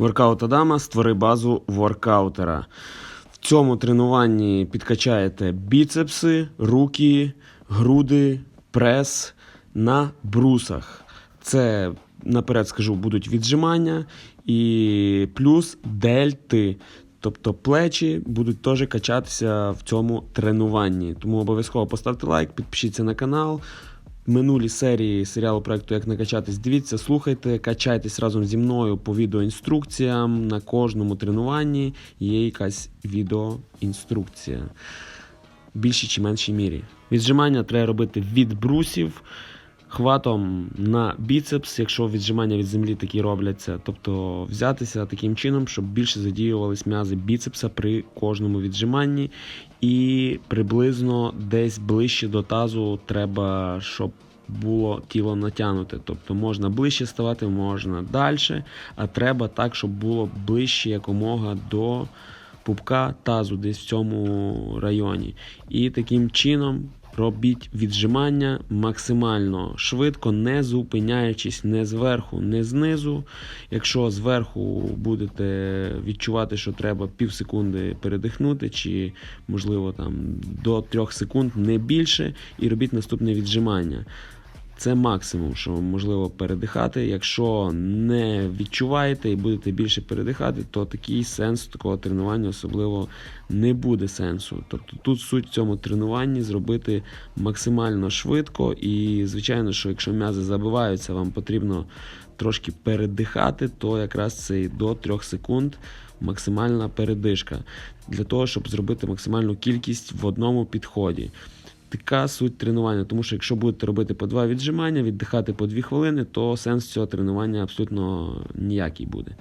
Воркаут Адама створи базу воркаутера. В цьому тренуванні підкачаєте біцепси, руки, груди, прес на брусах. Це наперед скажу, будуть віджимання і плюс дельти. Тобто плечі будуть теж качатися в цьому тренуванні. Тому обов'язково поставте лайк, підпишіться на канал. Минулі серії серіалу проекту Як накачатись, дивіться, слухайте, качайтесь разом зі мною по відеоінструкціям. На кожному тренуванні є якась відеоінструкція. В більшій чи меншій мірі. Віджимання треба робити від брусів. Хватом на біцепс, якщо віджимання від землі такі робляться, тобто взятися таким чином, щоб більше задіювались м'язи біцепса при кожному віджиманні, і приблизно десь ближче до тазу треба, щоб було тіло натягнуте. Тобто можна ближче ставати, можна далі, а треба так, щоб було ближче якомога до пупка тазу, десь в цьому районі. І таким чином робіть віджимання максимально швидко, не зупиняючись не зверху, не знизу. Якщо зверху будете відчувати, що треба пів секунди передихнути, чи можливо там до 3 секунд, не більше, і робіть наступне віджимання. Це максимум, що можливо передихати. Якщо не відчуваєте і будете більше передихати, то такий сенс такого тренування особливо не буде сенсу. Тобто тут суть в цьому тренуванні зробити максимально швидко, і звичайно, що якщо м'язи забиваються, вам потрібно трошки передихати, то якраз це до 3 секунд максимальна передишка для того, щоб зробити максимальну кількість в одному підході. Така суть тренування, тому що якщо будете робити по два віджимання, віддихати по дві хвилини, то сенс цього тренування абсолютно ніякий буде.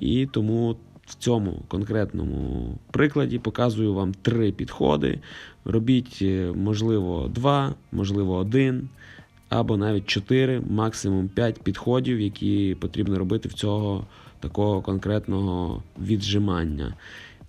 І тому в цьому конкретному прикладі показую вам три підходи. Робіть, е, можливо, два, можливо, один, або навіть чотири, максимум п'ять підходів, які потрібно робити в цього такого конкретного віджимання.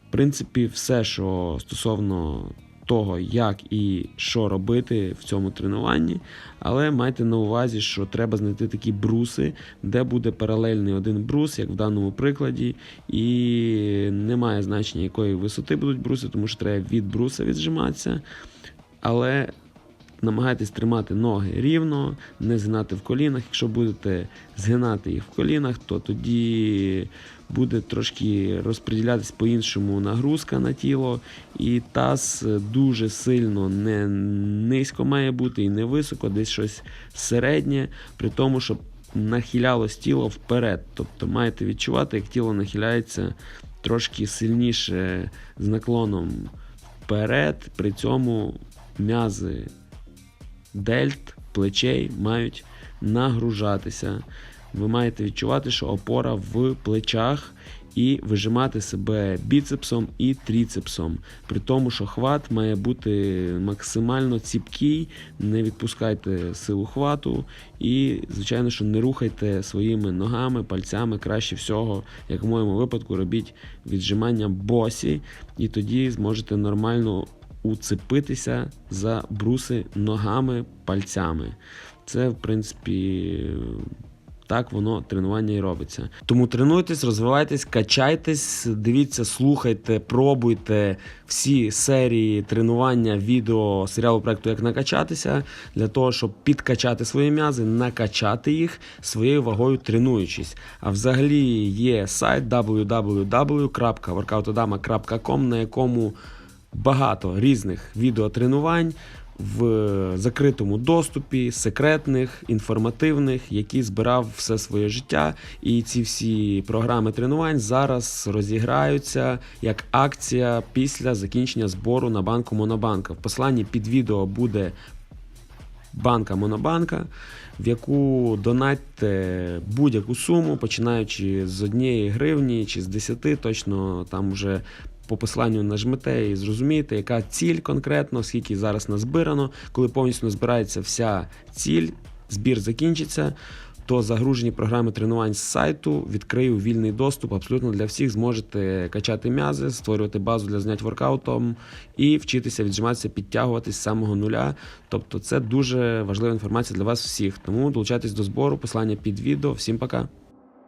В принципі, все, що стосовно того, як і що робити в цьому тренуванні, але майте на увазі, що треба знайти такі бруси, де буде паралельний один брус, як в даному прикладі, і немає значення, якої висоти будуть бруси, тому що треба від бруса віджиматися. Але намагайтесь тримати ноги рівно, не згинати в колінах. Якщо будете згинати їх в колінах, то тоді буде трошки розподілятись по-іншому нагрузка на тіло, і таз дуже сильно не низько має бути і не високо, десь щось середнє, при тому, щоб нахилялось тіло вперед. Тобто маєте відчувати, як тіло нахиляється трошки сильніше з наклоном вперед, при цьому м'язи дельт, плечей мають нагружатися. Ви маєте відчувати, що опора в плечах і вижимати себе біцепсом і тріцепсом. При тому, що хват має бути максимально ціпкий, не відпускайте силу хвату і, звичайно, що не рухайте своїми ногами, пальцями. Краще всього, як в моєму випадку, робіть віджимання босі, і тоді зможете нормально уцепитися за бруси ногами, пальцями. Це, в принципі, так воно тренування і робиться. Тому тренуйтесь, розвивайтесь, качайтесь, дивіться, слухайте, пробуйте всі серії тренування відео серіалу проекту Як накачатися для того, щоб підкачати свої м'язи, накачати їх своєю вагою тренуючись. А взагалі є сайт www.workoutodama.com, на якому багато різних відеотренувань в закритому доступі, секретних, інформативних, які збирав все своє життя. І ці всі програми тренувань зараз розіграються як акція після закінчення збору на банку Монобанка. В посланні під відео буде банка Монобанка, в яку донатьте будь-яку суму, починаючи з однієї гривні чи з 10, точно там вже по посланню нажмете і зрозумієте, яка ціль конкретно, скільки зараз назбирано. Коли повністю назбирається вся ціль, збір закінчиться. То загружені програми тренувань з сайту відкрию вільний доступ абсолютно для всіх. Зможете качати м'язи, створювати базу для занять воркаутом і вчитися віджиматися, підтягуватись з самого нуля. Тобто, це дуже важлива інформація для вас всіх. Тому долучайтесь до збору. Послання під відео. Всім пока.